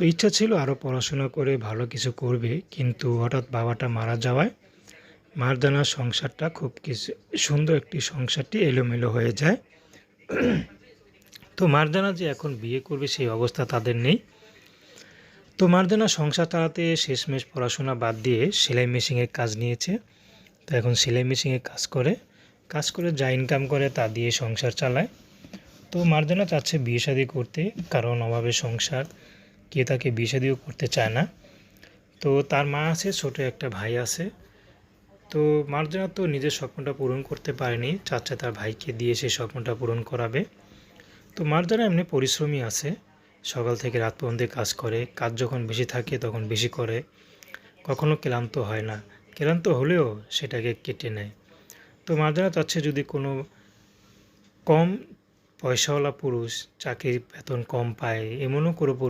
তো ইচ্ছা ছিল আরও পড়াশোনা করে ভালো কিছু করবে, কিন্তু হঠাৎ বাবাটা মারা যাওয়ায় মারদানার সংসারটা খুব কিছু, সুন্দর একটি সংসারটি এলোমেলো হয়ে যায়। তো মারদানা যে এখন বিয়ে করবে সেই অবস্থা তাদের নেই। তো মারদানা সংসার চালাতে শেষমেশ পড়াশোনা বাদ দিয়ে সেলাই মেশিনের কাজ নিয়েছে। তো এখন সেলাই মেশিনে কাজ করে কাজ করে যা ইনকাম করে তা দিয়ে সংসার চালায়। তো মারদানা চাচ্ছে বিয়ে শাদি করতে, কারণ অভাবে সংসার কে তাকে শাদিও করতে চায় না। তো তার মা আছে, ছোট একটা ভাই আছে। তো মার্জানা তো নিজের স্বপ্নটা পূরণ করতে পারেনি চাচ্ছে তার ভাইকে দিয়ে সেই স্বপ্নটা পূরণ করাবে। তো মার্জানা এমনি পরিশ্রমী আছে, সকাল থেকে রাত পর্যন্ত কাজ করে, কাজ যখন বেশি থাকে তখন বেশি করে। কখনো ক্লান্ত হয় না, ক্লান্ত হলেও সেটাকে কেটে নেয়। তো মার্জানা চাচ্ছে যদি কোনো কম পয়সাওয়ালা পুরুষ চাকরির বেতন কম পায়, এমনও কোনো পুরুষ